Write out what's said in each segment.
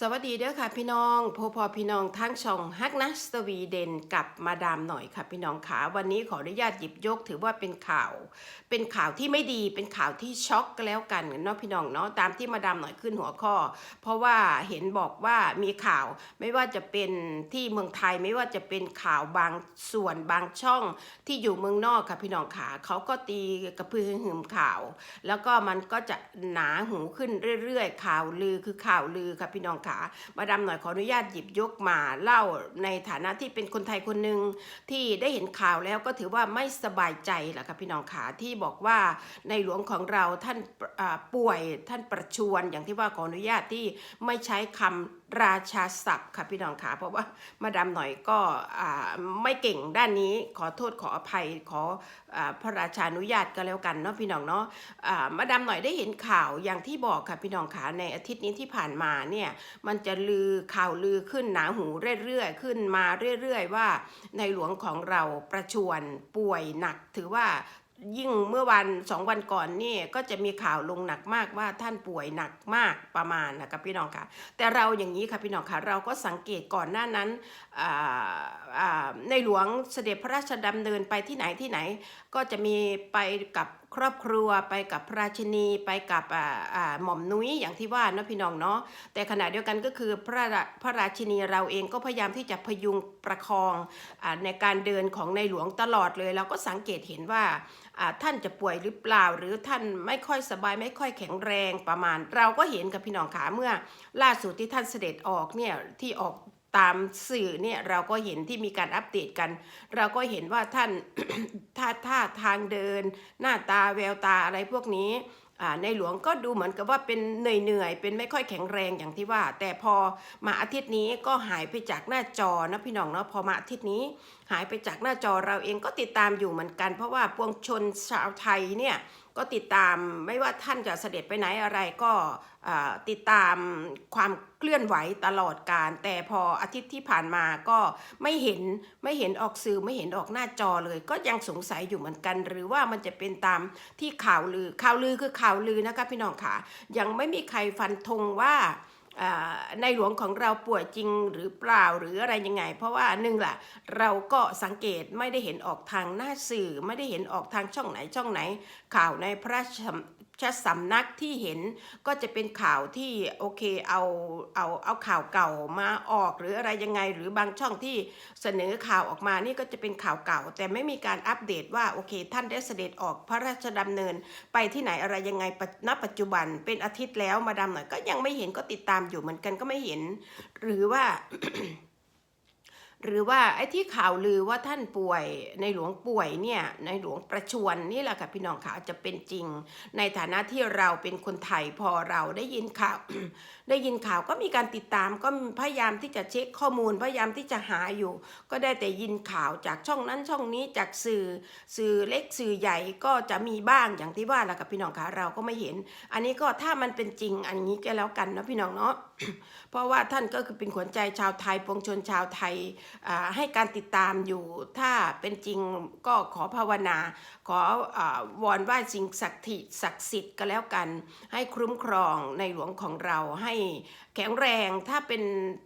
สวัสดีเด้อค่ะพี่น้องพอพอพี่น้องทั้งช่องฮักนะสวีเดนกับมาดามหน่อยค่ะพี่น้องขาวันนี้ขออนุญาตหยิบยกถือว่าเป็นข่าว เป็นข่าวที่ไม่ดีเป็นข่าวที่ช็อกก็แล้วกันเนาะพี่น้องเนาะตามที่มาดามหน่อยขึ้นหัวข้อ เพราะว่าเห็นบอกว่ามีข่าวไม่ว่าจะเป็นที่เมืองไทยไม่ว่าจะเป็นข่าวบางส่วนบางช่องที่อยู่เมืองนอกค่ะพี่น้องขาเขาก็ตีกระพือหืมข่าว แล้วก็มันก็จะหนาหูขึ้นเรื่อยๆ ข่าวลือคือข่าวลือค่ะพี่น้องขามาดามหน่อยขออนุญาตหยิบยกมาเล่าในฐานะที่เป็นคนไทยคนหนึ่งที่ได้เห็นข่าวแล้วก็ถือว่าไม่สบายใจแหละค่ะพี่น้องขาที่บอกว่าในหลวงของเราท่านป่วยท่านประชวนอย่างที่ว่าขออนุญาตที่ไม่ใช้คำราชาศัพท์ค่ะพี่น้องขาเพราะว่ามาดามหน่อยก็อ่าไม่เก่งด้านนี้ขอโทษขออภัยขออาพระราชานุญาตก็แล้วกันเนาะพี่น้องเนาะอ่ามาดามหน่อยได้เห็นข่าวอย่างที่บอกค่ะพี่น้องขาในอาทิตย์นี้ที่ผ่านมาเนี่ยมันจะลือข่าวลือขึ้นหนาหูเรื่อยๆขึ้นมาเรื่อยๆ ว่าในหลวงของเราประชวรป่วยหนักถือว่า ยิ่งเมื่อวันสองวันก่อนนี่ก็จะมีข่าวลงหนักมากว่าท่านป่วยหนักมากประมาณนะครับพี่น้องค่ะ แต่เราอย่างนี้ค่ะพี่น้องค่ะเราก็สังเกตก่อนหน้านั้นในหลวงเสด็จพระราชดำเนินไปที่ไหนที่ไหน ก็จะมีไปกับ ครอบครัวไปกับพระราชินีไปกับหม่อมนุ้ยอย่างที่ว่านะพี่น้องเนาะแต่ขณะเดียวกันก็คือพระพระราชินีเราเองก็พยายามที่จะพยุงประคองอในการเดินของในหลวงตลอดเลย เราก็สังเกตเห็นว่าอ่าท่านจะป่วยหรือเปล่า หรือท่านไม่ค่อยสบายไม่ค่อยแข็งแรงประมาณ เราก็เห็นกับพี่น้องขาเมื่อล่าสุดที่ท่านเสด็จออกเนี่ยที่ออก ตามสื่อเนี่ยเราก็เห็นที่มีการอัปเดตกัน เราก็เห็นว่าท่านท่าท่าทางเดิน หน้าตาแววตาอะไรพวกนี้ในหลวงก็ดูเหมือนกับว่าเป็นเหนื่อยๆ เป็นไม่ค่อยแข็งแรงอย่างที่ว่า แต่พอมาอาทิตย์นี้ก็หายไปจากหน้าจอนะพี่น้องเนาะพอมาอาทิตย์นี้ หายไปจากหน้าจอเราเองก็ติดตามอยู่เหมือนกัน เพราะว่าปวงชนชาวไทยเนี่ย ก็ติดตามไม่ว่าท่านจะเสด็จไปไหนอะไรก็ติดตามความเคลื่อนไหวตลอดการ แต่พออาทิตย์ที่ผ่านมาก็ไม่เห็นไม่เห็นออกสื่อไม่เห็นออกหน้าจอเลย ก็ยังสงสัยอยู่เหมือนกัน หรือว่ามันจะเป็นตามที่ข่าวลือข่าวลือคือข่าวลือนะคะพี่น้องค่ะยังไม่มีใครฟันธงว่า ในหลวงของเราป่วยจริงหรือเปล่าหรืออะไรยังไง เพราะว่าหนึ่งล่ะเราก็สังเกตไม่ได้เห็นออกทางหน้าสื่อ ไม่ได้เห็นออกทางช่องไหนช่องไหน ข่าวในพระรา ชสำนักที่เห็นก็จะเป็นข่าวที่โอเคเอาเอาเอาข่าวเก่ามาออกหรืออะไรยังไง หรือบางช่องที่เสนอข่าวออกมานี่ก็จะเป็นข่าวเก่า แต่ไม่มีการอัปเดตว่าโอเค ท่านได้เสด็จออกพระราชดำเนิน ไปที่ไหนอะไรยังไงปัจณปัจจุบันเป็นอาทิตย์แล้วมาดามหน่อยก็ยังไม่เห็นก็ติดตามอยู่เหมือนกันก็ไม่เห็น หรือว่า หรือว่าไอ้ที่ข่าวลือว่าท่านป่วยในหลวงป่วยเนี่ยในหลวงประชวรนี่แหละค่ะพี่น้องค่ะจะเป็นจริง ในฐานะที่เราเป็นคนไทยพอเราได้ยินข่าว ได้ยินข่าวก็มีการติดตามก็พยายามที่จะเช็คข้อมูลพยายามที่จะหาอยู่ ก็ได้แต่ยินข่าวจากช่องนั้นช่องนี้จากสื่อสื่อเล็กสื่อใหญ่ก็จะมีบ้างอย่างที่ว่าแหละค่ะพี่น้องค่ะเราก็ไม่เห็น อันนี้ก็ถ้ามันเป็นจริงอันนี้ก็แล้วกันนะพี่น้องเนาะเพราะว่าท่านก็คือเป็นขวัญใจชาวไทยปวงชนชาวไทยให้การติดตามอยู่ ถ้าเป็นจริงก็ขอภาวนา ขออวอนไหวสิ่งศักดิ์สิทธิ์ศักดิ์สิทธิ์ก็แล้วกัน ให้คุ้มครองในหลวงของเราให้แข็งแรงถ้าเป็น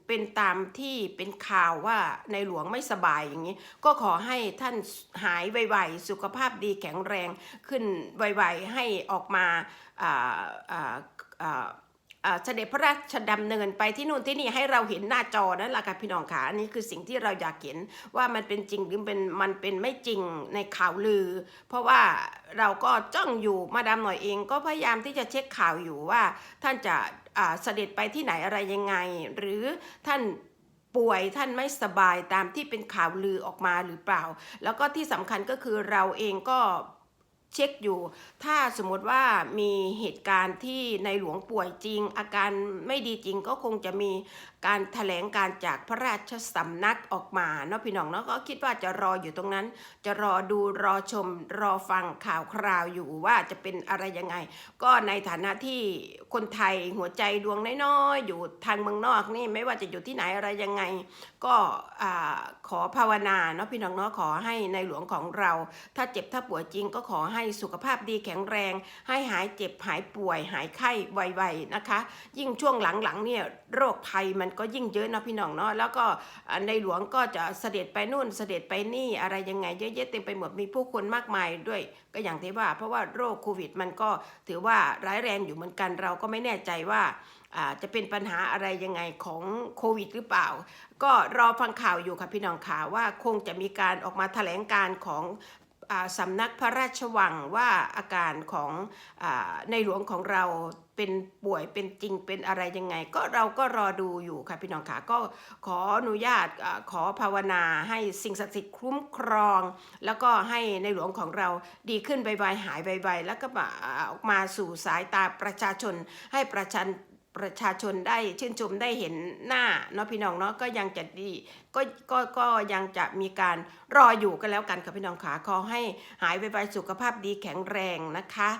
เป็นตามที่เป็นข่าวว่าในหลวงไม่สบายอย่างนี้ ก็ขอให้ท่านหายไวๆสุขภาพดีแข็งแรงขึ้นไวๆให้ออกมาอ่าอ่าอ่า เสด็จพระราชดำเนินไปที่นู่นที่นี่ให้เราเห็นหน้าจอนั่นแหละค่ะพี่น้องค่ะอันนี้คือสิ่งที่เราอยากเห็นว่ามันเป็นจริงหรือเป็นมันเป็นไม่จริงในข่าวลือ เพราะว่าเราก็จ้องอยู่มาดามหน่อยเองก็พยายามที่จะเช็คข่าวอยู่ว่า ท่านจะเสด็จไปที่ไหนอะไรยังไง หรือท่านป่วยท่านไม่สบายตามที่เป็นข่าวลือออกมาหรือเปล่า แล้วก็ที่สำคัญก็คือเราเองก็ เช็คอยู่ ถ้าสมมติว่ามีเหตุการณ์ที่ในหลวงป่วยจริง อาการไม่ดีจริงก็คงจะมีการแถลงการจากพระราชสำนักออกมาเนาะพี่น้องเนาะก็คิดว่าจะรออยู่ตรงนั้น จะรอดูรอชมรอฟังข่าวคราวอยู่ว่าจะเป็นอะไรยังไง ก็ในฐานะที่คนไทยหัวใจดวงน้อยๆอยู่ทางเมืองนอกนี่ไม่ว่าจะอยู่ที่ไหนอะไรยังไง ก็ขอภาวนาเนาะพี่น้องเนาะขอให้ในหลวงของเรา ถ้าเจ็บถ้าป่วยจริงก็ขอให้ให้สุขภาพดีแข็งแรง ให้หายเจ็บหายป่วย หายไข้ไวๆนะคะ ยิ่งช่วงหลังๆเนี่ยโรคภัยมันก็ยิ่งเยอะนะพี่น้องเนาะแล้วก็ในหลวงก็จะเสด็จไปนู่นเสด็จไปนี่อะไรยังไงเยอะแยะเต็มไปหมดมีผู้คนมากมายด้วย ก็อย่างที่ว่า เพราะว่าโรคโควิดมันก็ถือว่าร้ายแรงอยู่เหมือนกันเราก็ไม่แน่ใจว่าจะเป็นปัญหาอะไรยังไงของโควิดหรือเปล่า ก็รอฟังข่าวอยู่ค่ะพี่น้องข่าวว่าคงจะมีการออกมาแถลงการของ สำนักพระราชวังว่าอาการของอในหลวงของเราเป็นป่วยเป็นจริงเป็นอะไรยังไง ก็เราก็รอดูอยู่ค่ะพี่น้องค่ะก็ขออนุญาตอขอภาวนาให้สิ่งศักดิ์สิทธิ์คุ้มครอง แล้วก็ให้ในหลวงของเราดีขึ้นไวๆหายไวๆแล้วก็มาออกมาสู่สายตาประชาชนให้ประชัน ประชาชนได้ชื่นชมได้เห็นหน้าเนาะพี่น้องเนาะก็ยังจะดีก็ก็ก็ยังจะมีการรออยู่กันแล้วกันค่ะพี่น้องขาขอให้หายไวๆสุขภาพดีแข็งแรงนะคะ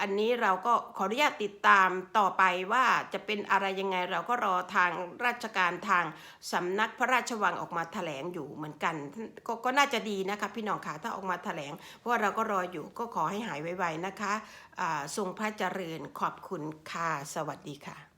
อันนี้เราก็ขออนุญาตติดตามต่อไปว่าจะเป็นอะไรยังไงเราก็รอทางราชการทางสำนักพระราชวังออกมาแถลงอยู่เหมือนกันกก็น่าจะดีนะคะพี่น้องขาถ้าออกมาแถลง เพราะว่าเราก็รออยู่ก็ขอให้หายไวๆนะคะอ่าทรงพระเจริญขอบคุณค่ะสวัสดีค่ะ